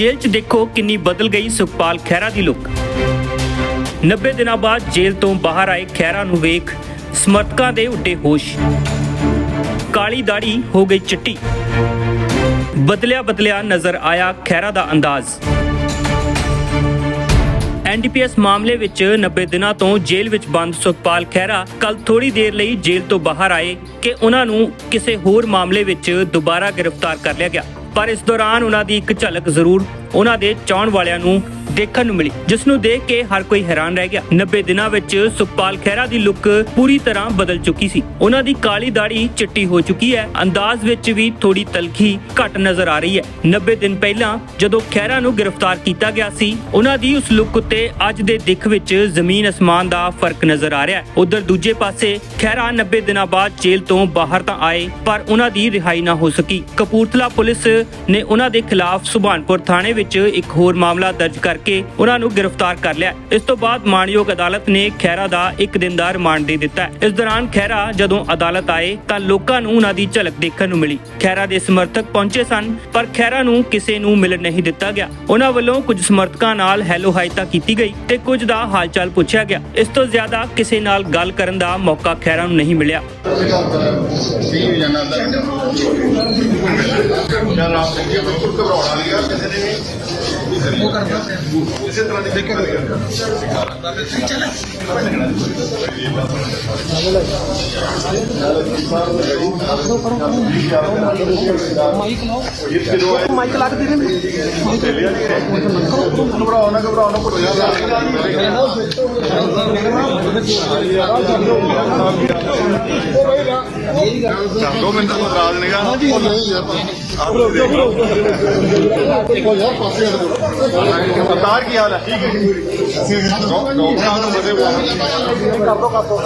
ਜੇਲ੍ਹ 'ਚ ਦੇਖੋ ਕਿੰਨੀ ਬਦਲ ਗਈ ਸੁਖਪਾਲ ਖਹਿਰਾ ਦੀ ਲੁੱਕ। 90 ਦਿਨਾਂ ਬਾਅਦ ਜੇਲ੍ਹ ਤੋਂ ਬਾਹਰ ਆਏ ਖਹਿਰਾ ਨੂੰ ਵੇਖ ਸਮਰਥਕਾਂ ਦੇ ਉੱਡੇ ਹੋਸ਼। ਕਾਲੀ ਦਾੜੀ ਹੋ ਗਈ ਚਿੱਟੀ। ਬਦਲਿਆ ਬਦਲਿਆ ਨਜ਼ਰ ਆਇਆ ਖਹਿਰਾ ਦਾ ਅੰਦਾਜ਼। ਐਨਡੀਪੀਐਸ ਮਾਮਲੇ ਵਿੱਚ 90 ਦਿਨਾਂ ਤੋਂ ਜੇਲ੍ਹ ਵਿੱਚ ਬੰਦ ਸੁਖਪਾਲ ਖਹਿਰਾ ਕੱਲ ਥੋੜੀ ਦੇਰ ਲਈ ਜੇਲ੍ਹ ਤੋਂ ਬਾਹਰ ਆਏ ਕਿ ਉਹਨਾਂ ਨੂੰ ਕਿਸੇ ਹੋਰ ਮਾਮਲੇ ਵਿੱਚ ਦੁਬਾਰਾ ਗ੍ਰਿਫਤਾਰ ਕਰ ਲਿਆ ਗਿਆ। ਪਰ ਇਸ ਦੌਰਾਨ ਉਹਨਾਂ ਦੀ ਇੱਕ ਝਲਕ ਜ਼ਰੂਰ ਉਹਨਾਂ ਦੇ ਚਾਹਣ ਵਾਲਿਆਂ ਨੂੰ ਦੇਖਣ ਨੂੰ ਮਿਲੀ ਜਿਸ ਨੂੰ ਦੇਖ ਕੇ ਹਰ ਕੋਈ ਹੈਰਾਨ ਰਹਿ ਗਿਆ। 90 ਦਿਨਾਂ ਵਿੱਚ ਸੁਖਪਾਲ ਖਹਿਰਾ ਦੀ ਲੁੱਕ ਪੂਰੀ ਤਰ੍ਹਾਂ ਬਦਲ ਚੁੱਕੀ ਸੀ। ਉਹਨਾਂ ਦੀ ਕਾਲੀ ਦਾੜੀ ਚਿੱਟੀ ਹੋ ਚੁੱਕੀ ਹੈ। ਅੰਦਾਜ਼ ਵਿੱਚ ਵੀ ਥੋੜੀ ਤਲਖੀ ਘੱਟ ਨਜ਼ਰ ਆ ਰਹੀ ਹੈ। 90 ਦਿਨ ਪਹਿਲਾਂ ਜਦੋਂ ਖਹਿਰਾ ਨੂੰ ਗ੍ਰਿਫਤਾਰ ਕੀਤਾ ਗਿਆ ਸੀ, ਉਹਨਾਂ ਦੀ ਉਸ ਲੁੱਕ ਉੱਤੇ ਅੱਜ ਦੇ ਦਿੱਖ ਵਿੱਚ ਜ਼ਮੀਨ ਅਸਮਾਨ ਦਾ ਫ਼ਰਕ ਨਜ਼ਰ ਆ ਰਿਹਾ ਹੈ। ਉਧਰ ਦੂਜੇ ਪਾਸੇ ਖਹਿਰਾ 90 ਦਿਨਾਂ ਬਾਅਦ ਜੇਲ੍ਹ ਤੋਂ ਬਾਹਰ ਤਾਂ ਆਏ, ਪਰ ਉਹਨਾਂ ਦੀ ਰਿਹਾਈ ਨਾ ਹੋ ਸਕੀ। ਕਪੂਰਥਲਾ ਪੁਲਿਸ ਨੇ ਉਹਨਾਂ ਦੇ ਖਿਲਾਫ ਸੁਭਾਨਪੁਰ ਥਾਣੇ ਵਿੱਚ ਇੱਕ ਹੋਰ ਮਾਮਲਾ ਦਰਜ ਕਰਕੇ ਉਹਨਾਂ ਨੂੰ ਗ੍ਰਿਫਤਾਰ ਕਰ ਲਿਆ। ਇਸ ਤੋਂ ਬਾਅਦ ਮਾਣਯੋਗ ਅਦਾਲਤ ਨੇ ਖਹਿਰਾ ਦਾ ਇੱਕ ਦਿਨ ਦਾ ਰਿਮਾਂਡ ਦੇ ਦਿੱਤਾ। ਇਸ ਦੌਰਾਨ ਖਹਿਰਾ ਜਦੋਂ ਅਦਾਲਤ ਆਏ ਤਾਂ ਲੋਕਾਂ ਨੂੰ ਉਹਨਾਂ ਦੀ ਝਲਕ ਦੇਖਣ ਨੂੰ ਮਿਲੀ। ਖਹਿਰਾ ਦੇ ਸਮਰਥਕ ਪਹੁੰਚੇ ਸਨ, ਪਰ ਖਹਿਰਾ ਨੂੰ ਕਿਸੇ ਨੂੰ ਮਿਲਣ ਨਹੀਂ ਦਿੱਤਾ ਗਿਆ। ਉਹਨਾਂ ਵੱਲੋਂ ਕੁਝ ਸਮਰਥਕਾਂ ਨਾਲ ਹੈਲੋ ਹਾਈ ਤਾਂ ਕੀਤੀ ਗਈ ਤੇ ਕੁਝ ਦਾ ਹਾਲਚਾਲ ਪੁੱਛਿਆ ਗਿਆ। ਇਸ ਤੋਂ ਜ਼ਿਆਦਾ ਕਿਸੇ ਨਾਲ ਗੱਲ ਕਰਨ ਦਾ ਮੌਕਾ ਖਹਿਰਾ ਨੂੰ ਨਹੀਂ ਮਿਲਿਆ। ਮੇਰਾ ਨਾਮ ਸਿੰਘ ਹੈ ਬਿਲਕੁਲ ਘਬਰਾਉਣ ਵਾਲੀ ਆ ਕਿਸੇ ਨੇ ਵੀ ਉਹ ਕਰਦਾ ਕਿਸੇ ਤਰ੍ਹਾਂ ਦੀ ਦਿੱਕਤ ਨਹੀਂ ਕਰਦਾ ਸਿਖਾਉਂਦਾ ਮੈਂ ਚੱਲ ਮਾਈਕ ਲਾਓ। ਮਾਈਕ ਲੱਗ ਦੇ ਨੇ ਘਬਰਾਉਣਾ ਘਬਰਾਉਣਾ ਕੋਈ ਨਾ। ਦੋ ਮਿੰਟ ਤੋਂ ਰਾਜ ਨਿਗਾ ਹਾਂਜੀ ਸਰਦਾਰ ਕੀ ਹਾਲ ਹੈ? ਠੀਕ ਹੈ ਗੌਰਨਾਮ ਨੂੰ ਬਦੇ ਕਰ ਦੋ ਕਰ ਦੋ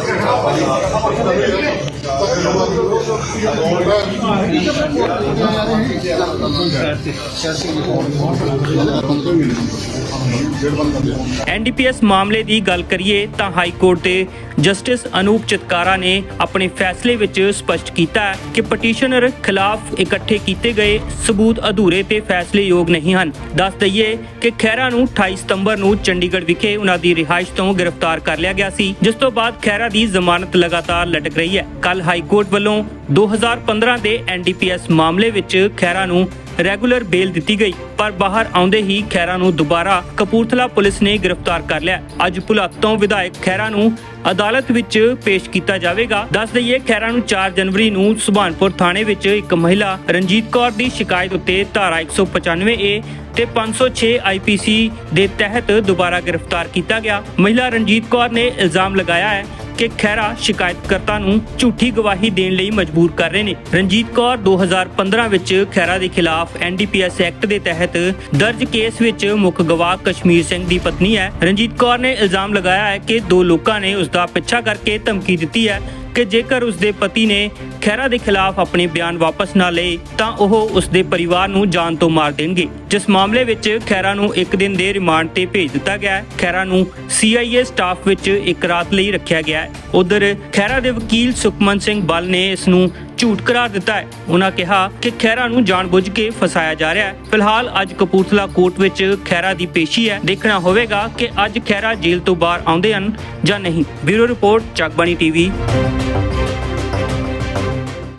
ਐਨਡੀਪੀਐਸ ਮਾਮਲੇ ਦੀ ਗੱਲ ਕਰੀਏ ਤਾਂ ਹਾਈ ਕੋਰਟ ਦੇ ਜਸਟਿਸ ਅਨੂਪ ਚਿਤਕਾਰਾ ਨੇ ਆਪਣੇ ਫੈਸਲੇ ਵਿੱਚ ਸਪਸ਼ਟ ਕੀਤਾ ਕਿ ਪਟੀਸ਼ਨਰ ਖਿਲਾਫ ਇਕੱਠੇ ਕੀਤੇ ਗਏ ਸਬੂਤ ਅਧੂਰੇ ਤੇ ਫੈਸਲੇਯੋਗ ਨਹੀਂ ਹਨ। ਦੱਸ ਦਈਏ ਕਿ ਖਹਿਰਾ ਨੂੰ 28 ਸਤੰਬਰ ਨੂੰ ਚੰਡੀਗੜ੍ਹ ਵਿਖੇ ਉਹਨਾਂ ਦੀ ਰਿਹਾਇਸ਼ ਤੋਂ ਗ੍ਰਿਫਤਾਰ ਕਰ ਲਿਆ ਗਿਆ ਸੀ, ਜਿਸ ਤੋਂ ਬਾਅਦ ਖਹਿਰਾ ਦੀ ਜ਼ਮਾਨਤ ਲਗਾਤਾਰ ਲਟਕ ਰਹੀ ਹੈ। ਕੱਲ ਹਾਈ ਕੋਰਟ ਵੱਲੋਂ 2015 ਦੇ ਐਨਡੀਪੀਐਸ ਮਾਮਲੇ ਵਿੱਚ ਖਹਿਰਾ ਨੂੰ ਰੈਗੂਲਰ ਬੇਲ ਦਿੱਤੀ ਗਈ, ਪਰ ਬਾਹਰ ਆਉਂਦੇ ਹੀ ਖੈਰਾ ਨੂੰ ਦੁਬਾਰਾ ਕਪੂਰਥਲਾ ਪੁਲਿਸ ਨੇ ਗ੍ਰਿਫਤਾਰ ਕਰ ਲਿਆ। ਅੱਜ ਭੁਲੱਥ ਵਿਧਾਇਕ ਖੈਰਾ ਨੂੰ ਅਦਾਲਤ ਵਿੱਚ ਪੇਸ਼ ਕੀਤਾ ਜਾਵੇਗਾ। ਦੱਸ ਦਈਏ ਖੈਰਾ ਨੂੰ 4 ਜਨਵਰੀ ਨੂੰ ਸੁਭਾਨਪੁਰ ਥਾਣੇ ਵਿੱਚ ਇੱਕ ਮਹਿਲਾ ਰਣਜੀਤ ਕੌਰ ਦੀ ਸ਼ਿਕਾਇਤ ਉੱਤੇ ਧਾਰਾ 195 ਏ ਤੇ 506 ਆਈਪੀਸੀ ਦੇ ਤਹਿਤ ਦੁਬਾਰਾ ਗ੍ਰਿਫਤਾਰ ਕੀਤਾ ਗਿਆ। ਮਹਿਲਾ ਰਣਜੀਤ ਕੌਰ ਨੇ ਇਲਜ਼ਾਮ ਲਗਾਇਆ ਹੈ ਕਿ ਖਹਿਰਾ ਸ਼ਿਕਾਇਤਕਰਤਾ ਨੂੰ ਝੂਠੀ ਗਵਾਹੀ ਦੇਣ ਲਈ ਮਜਬੂਰ ਕਰ ਰਹੇ ਨੇ। ਰਣਜੀਤ ਕੌਰ 2015 ਵਿੱਚ ਖਹਿਰਾ ਦੇ ਖਿਲਾਫ ਐਨਡੀਪੀਐਸ ਐਕਟ ਦੇ ਤਹਿਤ ਦਰਜ ਕੇਸ ਵਿੱਚ ਮੁੱਖ ਗਵਾਹ ਕਸ਼ਮੀਰ ਸਿੰਘ ਦੀ ਪਤਨੀ ਹੈ। ਰਣਜੀਤ ਕੌਰ ਨੇ ਇਲਜ਼ਾਮ ਲਗਾਇਆ ਹੈ ਕਿ ਦੋ ਲੋਕਾਂ ਨੇ ਉਸ ਦਾ ਪਿੱਛਾ ਕਰਕੇ ਧਮਕੀ ਦਿੱਤੀ ਹੈ। ਕਿ ਜੇਕਰ ਉਸ ਦੇ ਪਤੀ ਨੇ ਖਹਿਰਾ ਦੇ ਖਿਲਾਫ ਆਪਣੇ ਬਿਆਨ ਵਾਪਸ ਨਾ ਲਏ, ਤਾਂ ਉਹ ਉਸ ਦੇ ਪਰਿਵਾਰ ਨੂੰ ਜਾਨ ਤੋਂ ਮਾਰ ਦੇਣਗੇ। ਜਿਸ ਮਾਮਲੇ ਵਿੱਚ ਖਹਿਰਾ ਨੂੰ ਇੱਕ ਦਿਨ ਦੇ ਰਿਮਾਂਡ ਤੇ ਭੇਜ ਦਿੱਤਾ ਗਿਆ ਹੈ। ਖਹਿਰਾ ਨੂੰ ਸੀਆਈਏ ਸਟਾਫ ਵਿੱਚ ਇੱਕ ਰਾਤ ਲਈ ਰੱਖਿਆ ਗਿਆ ਹੈ। ਉਧਰ ਖਹਿਰਾ ਦੇ ਵਕੀਲ ਸੁਖਮਨ ਸਿੰਘ ਬਲ ਨੇ ਇਸ ਨੂੰ ਝੂਠ ਕਰਾਰ ਦਿੱਤਾ ਹੈ। ਉਹਨਾਂ ਕਿਹਾ ਕਿ ਖਹਿਰਾ ਨੂੰ ਜਾਣਬੁੱਝ ਕੇ ਫਸਾਇਆ ਜਾ ਰਿਹਾ ਹੈ। ਫਿਲਹਾਲ ਅੱਜ ਕਪੂਰਥਲਾ ਕੋਰਟ ਵਿੱਚ ਖਹਿਰਾ ਦੀ ਪੇਸ਼ੀ ਹੈ। ਦੇਖਣਾ ਹੋਵੇਗਾ ਕਿ ਅੱਜ ਖਹਿਰਾ ਜੇਲ੍ਹ ਤੋਂ ਬਾਹਰ ਆਉਂਦੇ ਹਨ ਜਾਂ ਨਹੀਂ। Bureau report, Chakbani TV.